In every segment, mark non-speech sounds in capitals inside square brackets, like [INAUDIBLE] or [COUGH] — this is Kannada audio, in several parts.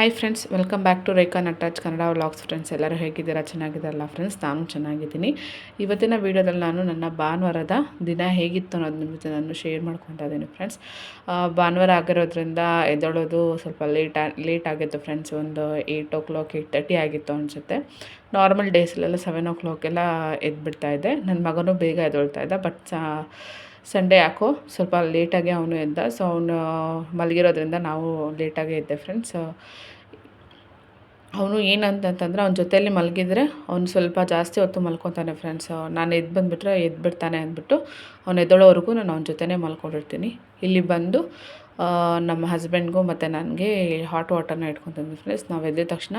Hi friends welcome back to Rekha Nataraj Kannada vlogs friends ಎಲ್ಲರೂ ಹೇಗಿದ್ದೀರಾ? ಚೆನ್ನಾಗಿದ್ದಾರಲ್ಲ ಫ್ರೆಂಡ್ಸ್ ನಾನು ಚೆನ್ನಾಗಿದ್ದೀನಿ. ಇವತ್ತಿನ ವೀಡಿಯೋದಲ್ಲಿ ನಾನು ನನ್ನ ಭಾನುವಾರದ ದಿನ ಹೇಗಿತ್ತು ಅನ್ನೋದು ನಿಮ್ಮ ಜೊತೆ ನಾನು ಶೇರ್ ಮಾಡ್ಕೊತಾ ಇದ್ದೀನಿ ಫ್ರೆಂಡ್ಸ್ ಭಾನುವಾರ ಆಗಿರೋದ್ರಿಂದ ಎದ್ದೇಳೋದು ಸ್ವಲ್ಪ ಲೇಟ್ ಲೇಟ್ ಆಗಿತ್ತು ಫ್ರೆಂಡ್ಸ್ ಒಂದು eight o'clock eight thirty ಆಗಿತ್ತು ಅನಿಸುತ್ತೆ. ನಾರ್ಮಲ್ ಡೇಸಲ್ಲೆಲ್ಲ ಸೆವೆನ್ ಓ ಕ್ಲಾಕೆಲ್ಲ ಎದ್ಬಿಡ್ತಾ ಇದ್ದೆ. ನನ್ನ ಮಗನೂ ಬೇಗ ಎದ್ದೊಳ್ತಾ ಇದ್ದ ಬಟ್ ಸಂಡೇ ಯಾಕೋ ಸ್ವಲ್ಪ ಲೇಟಾಗಿ ಅವನು ಎದ್ದ. ಸೊ ಅವನು ಮಲಗಿರೋದ್ರಿಂದ ನಾವು ಲೇಟಾಗೇ ಇದ್ದೆ ಫ್ರೆಂಡ್ಸ್ ಅವನು ಏನಂತಂತಂದ್ರೆ ಅವ್ನ ಜೊತೆಯಲ್ಲಿ ಮಲಗಿದ್ರೆ ಅವ್ನು ಸ್ವಲ್ಪ ಜಾಸ್ತಿ ಹೊತ್ತು ಮಲ್ಕೊತಾನೆ ಫ್ರೆಂಡ್ಸ್ ನಾನು ಎದ್ದು ಬಂದುಬಿಟ್ರೆ ಎದ್ಬಿಡ್ತಾನೆ ಅಂದ್ಬಿಟ್ಟು ಅವ್ನು ಎದ್ದೋಳೋವರೆಗೂ ನಾನು ಅವನ ಜೊತೆನೇ ಮಲ್ಕೊಂಡಿರ್ತೀನಿ. ಇಲ್ಲಿ ಬಂದು ನಮ್ಮ ಹಸ್ಬೆಂಡ್ಗೂ ಮತ್ತು ನನಗೆ ಹಾಟ್ ವಾಟರ್ನ ಇಟ್ಕೊತೀನಿ ಫ್ರೆಂಡ್ಸ್ ನಾವು ಎದ್ದ ತಕ್ಷಣ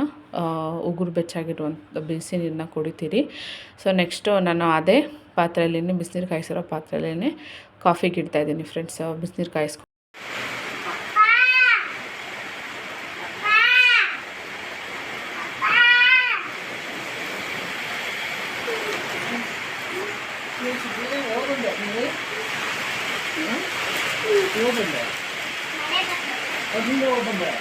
ಉಗುರು ಬೆಚ್ಚಾಗಿರುವಂಥ ಬಿಸಿ ನೀರನ್ನ ಕುಡಿತೀರಿ. ಸೊ ನೆಕ್ಸ್ಟು ನಾನು ಅದೇ ಪಾತ್ರೆಯಲ್ಲಿ ಬಿಸಿನೀರು ಕಾಯಿಸಿರೋ ಪಾತ್ರೆಯಲ್ಲೇ ಕಾಫಿಗೆ ಇಡ್ತಾಯಿದ್ದೀನಿ ಫ್ರೆಂಡ್ಸ್ ಬಿಸಿನೀರು ಕಾಯಿಸ್ಕೊ ಹೋಗಂದೆ ಅದಿಂದ ಬಂದೆ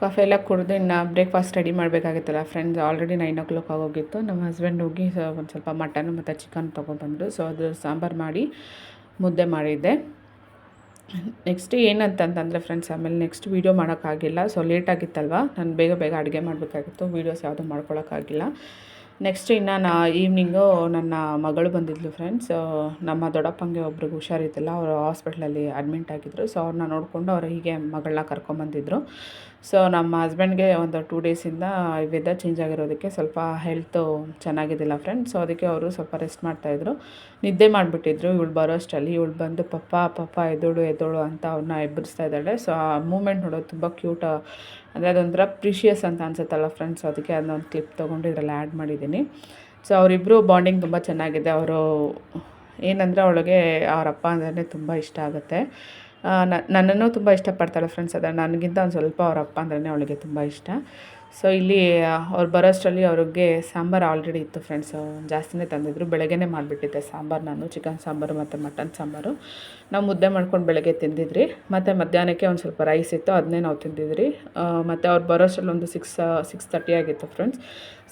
ಕಾಫಿ ಎಲ್ಲ ಕುಡಿದು ಇನ್ನು ಬ್ರೇಕ್ಫಾಸ್ಟ್ ರೆಡಿ ಮಾಡಬೇಕಾಗಿತ್ತಲ್ಲ friends already nine o'clock ಆಗೋಗಿತ್ತು. ನಮ್ಮ ಹಸ್ಬೆಂಡ್ ಹೋಗಿ ಒಂದು ಸ್ವಲ್ಪ ಮಟನ್ ಮತ್ತು ಚಿಕನ್ ತೊಗೊಬಂದರು ಸೊ ಅದು ಸಾಂಬಾರು ಮಾಡಿ ಮುದ್ದೆ ಮಾಡಿದ್ದೆ. ನೆಕ್ಸ್ಟ್ ಏನಂತಂತಂದರೆ ಫ್ರೆಂಡ್ಸ್ ಆಮೇಲೆ ನೆಕ್ಸ್ಟ್ ವೀಡಿಯೋ ಮಾಡೋಕ್ಕಾಗಿಲ್ಲ. ಸೊ ಲೇಟಾಗಿತ್ತಲ್ವ ನಾನು ಬೇಗ ಬೇಗ ಅಡುಗೆ ಮಾಡಬೇಕಾಗಿತ್ತು. ವೀಡಿಯೋಸ್ ಯಾವುದೂ ಮಾಡ್ಕೊಳ್ಳೋಕ್ಕಾಗಿಲ್ಲ ನೆಕ್ಸ್ಟ್ ಇನ್ನು ನಾ ಈವ್ನಿಂಗು ನನ್ನ ಮಗಳು ಬಂದಿದ್ಲು ಫ್ರೆಂಡ್ಸ್ ನಮ್ಮ ದೊಡ್ಡಪ್ಪಂಗೆ ಒಬ್ರಿಗೆ ಹುಷಾರಿದ್ದಿಲ್ಲ ಅವರು ಹಾಸ್ಪಿಟ್ಲಲ್ಲಿ ಅಡ್ಮಿಂಟ್ ಆಗಿದ್ದರು ಸೊ ಅವ್ರನ್ನ ನೋಡಿಕೊಂಡು ಅವರು ಹೀಗೆ ಮಗಳನ್ನ ಕರ್ಕೊಂಬಂದಿದ್ರು. ಸೊ ನಮ್ಮ ಹಸ್ಬೆಂಡ್ಗೆ ಒಂದು ಟೂ ಡೇಸಿಂದ ವೆದರ್ ಚೇಂಜ್ ಆಗಿರೋದಕ್ಕೆ ಸ್ವಲ್ಪ ಹೆಲ್ತು ಚೆನ್ನಾಗಿದ್ದಿಲ್ಲ ಫ್ರೆಂಡ್ಸ್ ಸೊ ಅದಕ್ಕೆ ಅವರು ಸ್ವಲ್ಪ ರೆಸ್ಟ್ ಮಾಡ್ತಾಯಿದ್ರು ನಿದ್ದೆ ಮಾಡಿಬಿಟ್ಟಿದ್ರು. ಇವಳು ಬರೋ ಅಷ್ಟರಲ್ಲಿ ಇವಳು ಬಂದು, ಪಪ್ಪ ಪಪ್ಪ, ಎದ್ದೋಳು ಎದ್ದೋಳು ಅಂತ ಅವ್ರನ್ನ ಎಬ್ಬರಿಸ್ತಾ ಇದ್ದಾಳೆ. ಸೊ ಆ ಮೂಮೆಂಟ್ ನೋಡೋದು ತುಂಬ ಕ್ಯೂಟ್ ಅಂದರೆ ಅದೊಂಥರ ಪ್ರಿಷಿಯಸ್ ಅಂತ ಅನ್ಸುತ್ತಲ್ಲ ಫ್ರೆಂಡ್ಸ್ ಅದಕ್ಕೆ ಅದನ್ನೊಂದು ಕ್ಲಿಪ್ ತೊಗೊಂಡು ಇದರಲ್ಲಿ ಆ್ಯಡ್ ಮಾಡಿದ್ದೀನಿ. ಸೊ ಅವರಿಬ್ಬರು ಬಾಂಡಿಂಗ್ ತುಂಬ ಚೆನ್ನಾಗಿದೆ. ಅವರು ಏನಂದರೆ ಅವಳಿಗೆ, ಅವರಪ್ಪ ಅಂದ್ರೆ ತುಂಬ ಇಷ್ಟ ಆಗುತ್ತೆ. ನನ್ನನ್ನು ತುಂಬ ಇಷ್ಟಪಡ್ತಾಳೆ ಫ್ರೆಂಡ್ಸ್ ಅದ ನನಗಿಂತ ಒಂದು ಸ್ವಲ್ಪ ಅವ್ರ ಅಪ್ಪ ಅಂದ್ರೆ ಅವಳಿಗೆ ತುಂಬ ಇಷ್ಟ. ಸೊ ಇಲ್ಲಿ ಅವ್ರು ಬರೋಷ್ಟರಲ್ಲಿ ಅವ್ರಿಗೆ ಸಾಂಬಾರು ಆಲ್ರೆಡಿ ಇತ್ತು ಫ್ರೆಂಡ್ಸ್ ಜಾಸ್ತಿನೇ ತಂದಿದ್ರು. ಬೆಳಗ್ಗೆನೇ ಮಾಡಿಬಿಟ್ಟಿದ್ದೆ ಸಾಂಬಾರು ನಾನು. ಚಿಕನ್ ಸಾಂಬಾರು ಮತ್ತು ಮಟನ್ ಸಾಂಬಾರು. ನಾವು ಮುದ್ದೆ ಮಾಡ್ಕೊಂಡು ಬೆಳಗ್ಗೆ ತಿಂದಿದ್ರಿ. ಮತ್ತು ಮಧ್ಯಾಹ್ನಕ್ಕೆ ಒಂದು ಸ್ವಲ್ಪ ರೈಸ್ ಇತ್ತು. ಅದನ್ನೇ ನಾವು ತಿಂದಿದ್ರಿ. ಮತ್ತು ಅವ್ರು ಬರೋಷ್ಟರಲ್ಲಿ ಒಂದು ಸಿಕ್ಸ್ ಸಿಕ್ಸ್ ತರ್ಟಿ ಆಗಿತ್ತು ಫ್ರೆಂಡ್ಸ್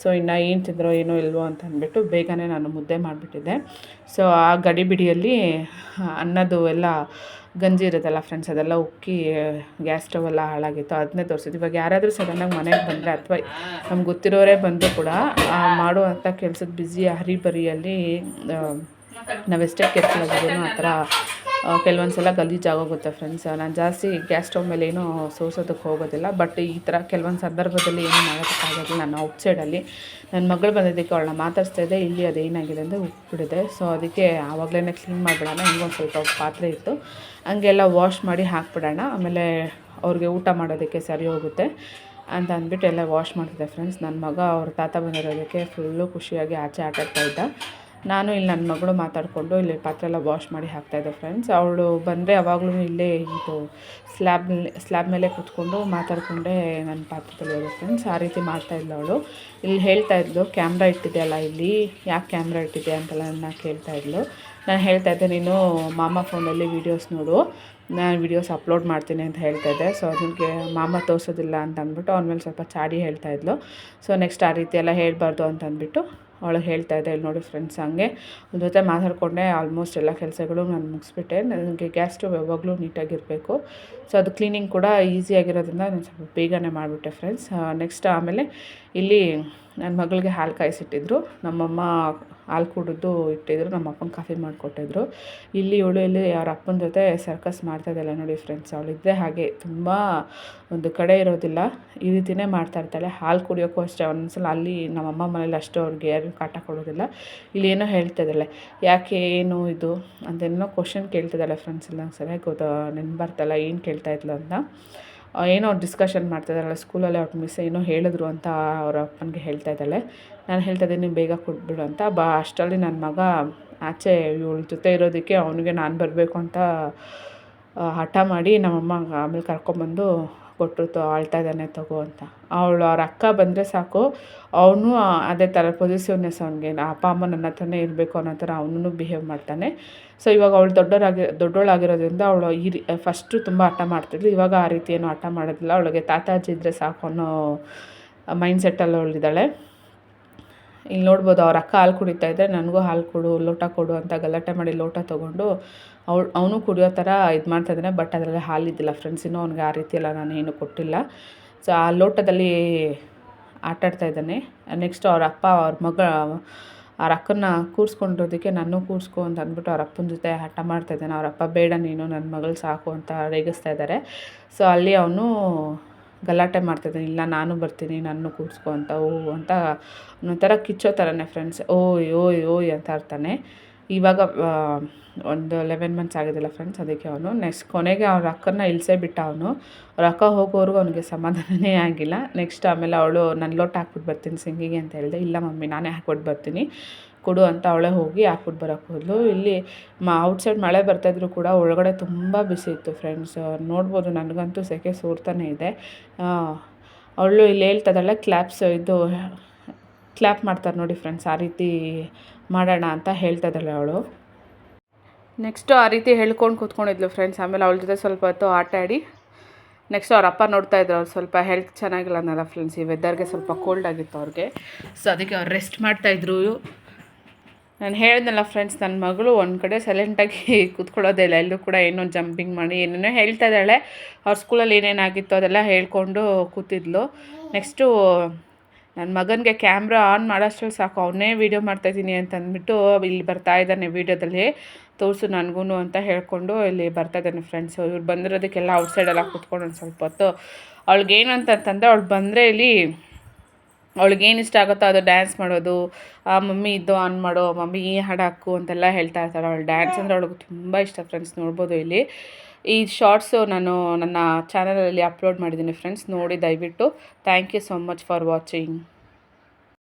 ಸೊ ಇನ್ನು ಏನು ತಿಂದರೋ ಏನೋ ಇಲ್ವೋ ಅಂತ ಅಂದ್ಬಿಟ್ಟು ಬೇಗನೆ ನಾನು ಮುದ್ದೆ ಮಾಡಿಬಿಟ್ಟಿದ್ದೆ. ಸೊ ಆ ಗಡಿಬಿಡಿಯಲ್ಲಿ ಅನ್ನದು ಎಲ್ಲ ಗಂಜಿ ಇರುತ್ತಲ್ಲ ಫ್ರೆಂಡ್ಸ್ ಅದೆಲ್ಲ ಉಕ್ಕಿ ಗ್ಯಾಸ್ ಸ್ಟವ್ ಎಲ್ಲ ಹಾಳಾಗಿತ್ತು. ಅದನ್ನೇ ತೋರಿಸಿದ್ದು. ಇವಾಗ ಯಾರಾದರೂ ಸಡನ್ನಾಗಿ ಮನೆಗೆ ಬಂದರೆ ಅಥವಾ ನಮ್ಗೆ ಗೊತ್ತಿರೋರೇ ಬಂದರೂ ಕೂಡ ಮಾಡುವಂಥ ಕೆಲಸದ ಬ್ಯುಸಿ ಹರಿಬರಿಯಲ್ಲಿ ನಾವೆಷ್ಟೇ ಕೆಲಸ ಆಗಿದ್ದೀನೋ ಆ ಥರ ಕೆಲವೊಂದು ಸಲ ಗಲೀಜಾಗೋಗುತ್ತೆ ಫ್ರೆಂಡ್ಸ್ ನಾನು ಜಾಸ್ತಿ ಗ್ಯಾಸ್ ಸ್ಟವ್ ಮೇಲೆ ಏನೂ ಸೋಸೋದಕ್ಕೆ ಹೋಗೋದಿಲ್ಲ ಬಟ್ ಈ ಥರ ಕೆಲವೊಂದು ಸಂದರ್ಭದಲ್ಲಿ ಏನು ಮಾಡೋದಕ್ಕಾಗೋದಿಲ್ಲ. ನಾನು ಔಟ್ಸೈಡಲ್ಲಿ ನನ್ನ ಮಗಳು ಬಂದಿದ್ದಕ್ಕೆ ಅವಳನ್ನ ಮಾತಾಡ್ಸ್ತಾ ಇದ್ದೆ, ಇಲ್ಲಿ ಅದೇನಾಗಿದೆ ಅಂದರೆ ಉಪ್ಪಿಡಿದೆ ಸೊ ಅದಕ್ಕೆ ಆವಾಗಲೇ ಕ್ಲೀನ್ ಮಾಡಿಬಿಡೋಣ. ಹಿಂಗೊಂದು ಸ್ವಲ್ಪ ಪಾತ್ರೆ ಇತ್ತು. ಹಂಗೆಲ್ಲ ವಾಶ್ ಮಾಡಿ ಹಾಕ್ಬಿಡೋಣ. ಆಮೇಲೆ ಅವ್ರಿಗೆ ಊಟ ಮಾಡೋದಕ್ಕೆ ಸರಿ ಹೋಗುತ್ತೆ ಅಂತ ಅಂದ್ಬಿಟ್ಟು ಎಲ್ಲ ವಾಶ್ ಮಾಡ್ತಿದ್ದೆ ಫ್ರೆಂಡ್ಸ್ ನನ್ನ ಮಗ, ಅವ್ರ ತಾತ ಬಂದಿರೋದಕ್ಕೆ ಫುಲ್ಲು ಖುಷಿಯಾಗಿ ಆಚೆ ಆಟಾಡ್ತಾ ನಾನು ಇಲ್ಲಿ ನನ್ನ ಮಗಳು ಮಾತಾಡಿಕೊಂಡು ಇಲ್ಲಿ ಪಾತ್ರೆ ಎಲ್ಲ ವಾಶ್ ಮಾಡಿ ಹಾಕ್ತಾಯಿದ್ದೆ ಫ್ರೆಂಡ್ಸ್ ಅವಳು ಬಂದರೆ ಯಾವಾಗಲೂ ಇಲ್ಲೇ ಇದು ಸ್ಲ್ಯಾಬ್ ಸ್ಲ್ಯಾಬ್ ಮೇಲೆ ಕೂತ್ಕೊಂಡು ಮಾತಾಡಿಕೊಂಡೇ ನನ್ನ ಪಾತ್ರೆ ತೊಳೆಯೋದು ಫ್ರೆಂಡ್ಸ್ ಆ ರೀತಿ ಮಾಡ್ತಾಯಿದ್ಲು ಅವಳು. ಇಲ್ಲಿ ಹೇಳ್ತಾ ಇದ್ಲು ಕ್ಯಾಮ್ರಾ ಇಟ್ಟಿದೆಯಲ್ಲ ಇಲ್ಲಿ? ಯಾಕೆ ಕ್ಯಾಮ್ರಾ ಇಟ್ಟಿದೆ ಅಂತೆಲ್ಲ ನನ್ನ ಕೇಳ್ತಾ ಇದ್ಲು. ನಾನು ಹೇಳ್ತಾ ಇದ್ದೆ, ನೀನು ಮಾಮ ಫೋನಲ್ಲಿ ವೀಡಿಯೋಸ್ ನೋಡು. ನಾನು ವೀಡಿಯೋಸ್ ಅಪ್ಲೋಡ್ ಮಾಡ್ತೀನಿ ಅಂತ ಹೇಳ್ತಾ ಇದ್ದೆ. ಸೊ ಅದಕ್ಕೆ ಮಾಮ ತೋರಿಸೋದಿಲ್ಲ ಅಂತ ಅಂದ್ಬಿಟ್ಟು ಅವನ ಮೇಲೆ ಸ್ವಲ್ಪ ಚಾಡಿ ಹೇಳ್ತಾ ಇದ್ಲು. ಸೊ ನೆಕ್ಸ್ಟ್ ಆ ರೀತಿ ಎಲ್ಲ ಹೇಳಬಾರ್ದು ಅಂತ ಅಂದ್ಬಿಟ್ಟು ಅವಳು ಹೇಳ್ತಾ ಇದ್ದಾಳೆ ನೋಡಿ ಫ್ರೆಂಡ್ಸ್ ಹಂಗೆ. ಒಂದು ಜೊತೆ ಮಾತಾಡಿಕೊಂಡೆ ಆಲ್ಮೋಸ್ಟ್ ಎಲ್ಲ ಕೆಲಸಗಳು ನಾನು ಮುಗಿಸ್ಬಿಟ್ಟೆ. ನನಗೆ ಗ್ಯಾಸ್ ಸ್ಟವ್ ಯಾವಾಗಲೂ ನೀಟಾಗಿರಬೇಕು ಸೊ ಅದು ಕ್ಲೀನಿಂಗ್ ಕೂಡ ಈಸಿಯಾಗಿರೋದ್ರಿಂದ ನಾನು ಸ್ವಲ್ಪ ಬೇಗನೆ ಮಾಡಿಬಿಟ್ಟೆ ಫ್ರೆಂಡ್ಸ್ ನೆಕ್ಸ್ಟ್ ಆಮೇಲೆ ಇಲ್ಲಿ ನನ್ನ ಮಗಳಿಗೆ ಹಾಲು ಕಾಯಿಸಿಟ್ಟಿದ್ರು. ನಮ್ಮಮ್ಮ ಹಾಲು ಕುಡಿದು ಇಟ್ಟಿದ್ರು, ನಮ್ಮ ಅಪ್ಪನ ಕಾಫಿ ಮಾಡಿಕೊಟ್ಟಿದ್ರು. ಇಲ್ಲಿ ಇವಳು ಇಲ್ಲಿ ಅವ್ರ ಅಪ್ಪನ ಜೊತೆ ಸರ್ಕಸ್ ಮಾಡ್ತಾಯಿದ್ದಲ್ಲ ನೋಡಿ ಫ್ರೆಂಡ್ಸ್ ಅವಳಿದ್ದರೆ ಹಾಗೆ, ತುಂಬ ಒಂದು ಕಡೆ ಇರೋದಿಲ್ಲ. ಈ ರೀತಿಯೇ ಮಾಡ್ತಾಯಿರ್ತಾಳೆ ಹಾಲು ಕುಡಿಯೋಕ್ಕೂ ಅಷ್ಟೇ ಒಂದೊಂದ್ಸಲ ಅಲ್ಲಿ ನಮ್ಮಮ್ಮ ಮನೇಲಿ ಅಷ್ಟು ಅವ್ರಿಗೆ ಯಾರು ಕಾಟ ಕೊಡೋದಿಲ್ಲ. ಇಲ್ಲಿ ಏನೋ ಹೇಳ್ತಿದ್ದಾಳೆ ಯಾಕೆ ಏನು ಇದು ಅಂತೇನೋ ಕ್ವಶನ್ ಕೇಳ್ತಿದ್ದಾಳೆ ಫ್ರೆಂಡ್ಸ್ ಇಲ್ಲ ಸರಿಯಾಗಿ ಗೊತ್ತಾ, ನೆನ್ಪು ಬರ್ತಲ್ಲ ಏನು ಕೇಳ್ತಾ ಇದ್ಲು ಅಂತ. ಏನೋ ಡಿಸ್ಕಷನ್ ಮಾಡ್ತಾಯಿದ್ದಾರಲ್ಲ ಸ್ಕೂಲಲ್ಲಿ ಅವ್ರ ಮಿಸ್ ಏನೋ ಹೇಳಿದ್ರು ಅಂತ ಅವ್ರ ಅಪ್ಪನಿಗೆ ಹೇಳ್ತಾ ಇದ್ದಾಳೆ. ನಾನು ಹೇಳ್ತಾ ಇದ್ದೀನಿ ಬೇಗ ಕೊಟ್ಬಿಡು ಅಂತ. ಬಾ, ಅಷ್ಟರಲ್ಲಿ ನನ್ನ ಮಗ ಆಚೆ ಇವಳ ಜೊತೆ ಇರೋದಕ್ಕೆ ಅವನಿಗೆ ನಾನು ಬರಬೇಕು ಅಂತ ಹಠ ಮಾಡಿ ನಮ್ಮಮ್ಮ ಆಮೇಲೆ ಕರ್ಕೊಂಬಂದು ಕೊಟ್ಟರು ತೊ ಇದ್ದಾನೆ ತಗೋ ಅಂತ. ಅವಳು ಅವ್ರ ಅಕ್ಕ ಬಂದರೆ ಸಾಕು, ಅವನು ಅದೇ ಥರ ಪೊಸಿಸಿವ್ನೆಸ್ ಅವನಿಗೆ, ಅಪ್ಪ, ಅಮ್ಮ ನನ್ನ ಹತ್ರನೇ ಇರಬೇಕು ಅನ್ನೋ ಥರ ಅವನು ಬಿಹೇವ್ ಮಾಡ್ತಾನೆ. ಸೊ ಇವಾಗ ಅವಳು ದೊಡ್ಡವರಾಗಿ, ದೊಡ್ಡವಳಾಗಿರೋದ್ರಿಂದ ಅವಳು ಈ ರೀ ಫಸ್ಟು ತುಂಬ ಹಠ ಮಾಡ್ತಿದ್ಳು ಇವಾಗ ಆ ರೀತಿ ಏನು ಹಠ ಮಾಡೋದಿಲ್ಲ, ಅವಳಿಗೆ ತಾತಾಜಿ ಇದ್ದರೆ ಸಾಕು ಅನ್ನೋ ಮೈಂಡ್ ಸೆಟ್ಟಲ್ಲಿ ಅವಳಿದ್ದಾಳೆ. ಇಲ್ಲಿ ನೋಡ್ಬೋದು ಅವ್ರ ಅಕ್ಕ ಹಾಲು ಕುಡಿತಾ ಇದ್ದರೆ ನನಗೂ ಹಾಲು ಕೊಡು, ಲೋಟ ಕೊಡು ಅಂತ ಗಲಾಟೆ ಮಾಡಿ ಲೋಟ ತೊಗೊಂಡು ಅವಳು, ಅವನು ಕುಡಿಯೋ ಥರ ಇದು ಮಾಡ್ತಾ ಇದ್ದಾನೆ ಬಟ್ ಅದರಲ್ಲಿ ಹಾಲಿದ್ದಿಲ್ಲ ಫ್ರೆಂಡ್ಸ್ ಇನ್ನೂ ಅವ್ನಿಗೆ ಆ ರೀತಿ ಎಲ್ಲ ನಾನು ಏನು ಕೊಟ್ಟಿಲ್ಲ. ಸೊ ಆ ಲೋಟದಲ್ಲಿ ಆಟಾಡ್ತಾ ಇದ್ದಾನೆ. ನೆಕ್ಸ್ಟ್ ಅವ್ರ ಅಪ್ಪ, ಅವ್ರ ಮಗ, ಅವ್ರ ಅಕ್ಕನ ಕೂರಿಸ್ಕೊಂಡಿರೋದಕ್ಕೆ ನಾನು ಕೂರಿಸ್ಕೊ ಅಂತ ಅಂದ್ಬಿಟ್ಟು ಅವ್ರ ಅಪ್ಪನ ಜೊತೆ ಹಠ ಮಾಡ್ತಾ ಇದ್ದಾನೆ. ಅವ್ರ ಅಪ್ಪ, ಬೇಡ ನೀನು ನನ್ನ ಮಗಳು ಸಾಕು ಅಂತ ರೇಗಿಸ್ತಾ ಇದ್ದಾರೆ. ಸೊ ಅಲ್ಲಿ ಅವನು ಗಲಾಟೆ ಮಾಡ್ತಿದ್ದಾನೆ ಇಲ್ಲ, ನಾನು ಬರ್ತೀನಿ ನನ್ನ ಕೂರಿಸ್ಕೊ ಅಂತ, ಓ, ಅಂತ. ಒಂಥರ ಕಿಚ್ಚೋ ಥರನೇ ಫ್ರೆಂಡ್ಸ್ ಓಯ್ ಓಯ್ ಓಯ್ ಅಂತ ಇರ್ತಾನೆ ಇವಾಗ ಒಂದು ಲೆವೆನ್ ಮಂತ್ಸ್ ಆಗಿದೆಯಲ್ಲ ಫ್ರೆಂಡ್ಸ್ ಅದಕ್ಕೆ ಅವನು ನೆಕ್ಸ್ಟ್ ಕೊನೆಗೆ ಅವ್ರ ಅಕ್ಕನ ಇಳಿಸೇ ಬಿಟ್ಟ ಅವನು. ಅವ್ರ ಅಕ್ಕ ಹೋಗೋವರೆಗೂ ಅವನಿಗೆ ಸಮಾಧಾನವೇ ಆಗಿಲ್ಲ. ನೆಕ್ಸ್ಟ್ ಆಮೇಲೆ ಅವಳು ನನ್ನ ಲೋಟ್ ಹಾಕ್ಬಿಟ್ಟು ಬರ್ತೀನಿ ಸಿಂಗಿಗೆ ಅಂತ ಹೇಳಿದೆ, ಇಲ್ಲ ಮಮ್ಮಿ, ನಾನೇ ಹಾಕ್ಬಿಟ್ಟು ಬರ್ತೀನಿ. ಕೊಡು ಅಂತ ಅವಳೇ ಹೋಗಿ ಹಾಕ್ಬಿಟ್ಟು ಬರೋಕ್ಕೆ ಹೋದ್ಲು. ಇಲ್ಲಿ ಮ ಔಟ್ಸೈಡ್ ಮಳೆ ಬರ್ತಾಯಿದ್ರು ಕೂಡ ಒಳಗಡೆ ತುಂಬ ಬಿಸಿ ಇತ್ತು ಫ್ರೆಂಡ್ಸ್ ನೋಡ್ಬೋದು ನನಗಂತೂ ಸೆಕೆ ಸೂರ್ತಾನೆ ಇದೆ. ಅವಳು ಇಲ್ಲಿ ಹೇಳ್ತಾ ಇದ್ದಾಳೆ ಕ್ಲ್ಯಾಪ್ಸ್ ಇದು ಕ್ಲ್ಯಾಪ್ ಮಾಡ್ತಾರೆ ನೋಡಿ ಫ್ರೆಂಡ್ಸ್ ಆ ರೀತಿ ಮಾಡೋಣ ಅಂತ ಹೇಳ್ತಾ ಅವಳು. ನೆಕ್ಸ್ಟು ಆ ರೀತಿ ಹೇಳ್ಕೊಂಡು ಕೂತ್ಕೊಂಡಿದ್ಲು ಫ್ರೆಂಡ್ಸ್ ಆಮೇಲೆ ಅವಳ ಜೊತೆ ಸ್ವಲ್ಪ ಹೊತ್ತು ಆಟ ಆಡಿ ನೆಕ್ಸ್ಟ್ ಅವ್ರ ಅಪ್ಪ ನೋಡ್ತಾ ಇದ್ರು, ಅವ್ರು ಸ್ವಲ್ಪ ಹೆಲ್ತ್ ಚೆನ್ನಾಗಿಲ್ಲ ಅನ್ನಲ್ಲ ಫ್ರೆಂಡ್ಸ್ ಈ ವೆದರ್ಗೆ ಸ್ವಲ್ಪ ಕೋಲ್ಡ್ ಆಗಿತ್ತು ಅವ್ರಿಗೆ. ಸೊ ಅದಕ್ಕೆ ಅವ್ರು ರೆಸ್ಟ್ ಮಾಡ್ತಾಯಿದ್ರು ನಾನು ಹೇಳ್ದಲ್ಲ ಫ್ರೆಂಡ್ಸ್ ನನ್ನ ಮಗಳು ಒಂದು ಕಡೆ ಸೈಲೆಂಟಾಗಿ [LAUGHS] ಕೂತ್ಕೊಳ್ಳೋದೇ ಇಲ್ಲ. ಎಲ್ಲರೂ ಕೂಡ ಏನೋ ಜಂಪಿಂಗ್ ಮಾಡಿ, ಏನೇನೋ ಹೇಳ್ತಾ ಇದ್ದಾಳೆ. ಅವ್ರ ಸ್ಕೂಲಲ್ಲಿ ಏನೇನಾಗಿತ್ತು ಅದೆಲ್ಲ ಹೇಳ್ಕೊಂಡು ಕೂತಿದ್ಲು. ನೆಕ್ಸ್ಟು ನನ್ನ ಮಗನಿಗೆ ಕ್ಯಾಮ್ರಾ ಆನ್ ಮಾಡೋಷ್ಟ್ರಲ್ಲಿ ಸಾಕು, ಅವನೇ ವೀಡಿಯೋ ಮಾಡ್ತಾಯಿದ್ದೀನಿ ಅಂತಂದ್ಬಿಟ್ಟು ಇಲ್ಲಿ ಬರ್ತಾ ಇದ್ದಾನೆ ವೀಡಿಯೋದಲ್ಲಿ. ತೋರಿಸು ನನಗೂ ಅಂತ ಹೇಳ್ಕೊಂಡು ಇಲ್ಲಿ ಬರ್ತಾ ಇದ್ದಾನೆ ಫ್ರೆಂಡ್ಸು ಇವ್ರು ಬಂದಿರೋದಕ್ಕೆಲ್ಲ ಔಟ್ಸೈಡೆಲ್ಲ ಕೂತ್ಕೊಂಡು ಒಂದು ಸ್ವಲ್ಪ ಹೊತ್ತು. ಅವಳಿಗೇನು ಅಂತಂತಂದರೆ ಅವಳು ಬಂದರೆ ಇಲ್ಲಿ ಅವಳಿಗೇನು ಇಷ್ಟ ಆಗುತ್ತೋ ಅದು ಡ್ಯಾನ್ಸ್ ಮಾಡೋದು, ಆ ಮಮ್ಮಿ ಇದು ಆನ್ ಮಾಡೋ, ಮಮ್ಮಿ ಈ ಹಾಡು ಹಾಕು ಅಂತೆಲ್ಲ ಹೇಳ್ತಾ ಇರ್ತಾಳೆ. ಅವಳು ಡ್ಯಾನ್ಸ್ ಅಂದರೆ ಅವಳಿಗೆ ತುಂಬ ಇಷ್ಟ ಫ್ರೆಂಡ್ಸ್ ನೋಡ್ಬೋದು ಇಲ್ಲಿ. ಈ ಶಾರ್ಟ್ಸು ನಾನು ನನ್ನ ಚಾನಲಲ್ಲಿ ಅಪ್ಲೋಡ್ ಮಾಡಿದ್ದೀನಿ ಫ್ರೆಂಡ್ಸ್ ನೋಡಿ ದಯವಿಟ್ಟು. Thank you so much for watching